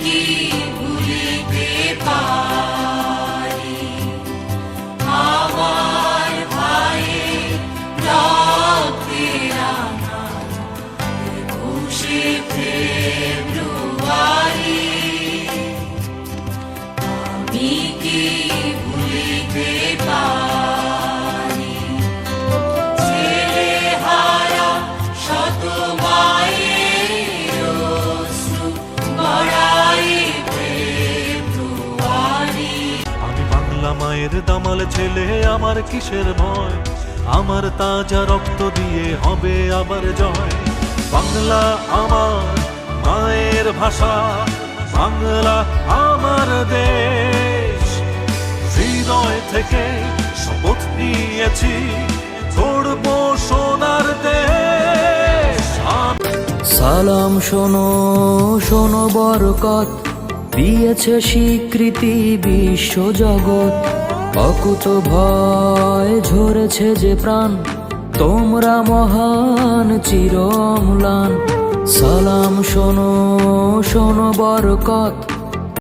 কি ভুলিতে পারি? আমার ভাই রক্তে রাঙা খুশি ফেব্রুয়ারি আমি কি ভুলিতে মায়ের দামাল ছেলে আমার কিসের ভয়? আমার তাজা রক্ত দিয়ে হবে আবার জয়। বাংলা আমার মায়ের ভাষা, বাংলা আমার দেশ। হৃদয় থেকে শপথ নিয়েছি, গড়ব সোনার দেশ। সালাম শোনো শোনো বরকত, দিয়েছে স্বীকৃতি বিশ্ব জগৎ। অকুত ভয় ঝরেছে যে প্রাণ তোমরা মহান চিরমলান। সালাম শোনো শোনো বরকত।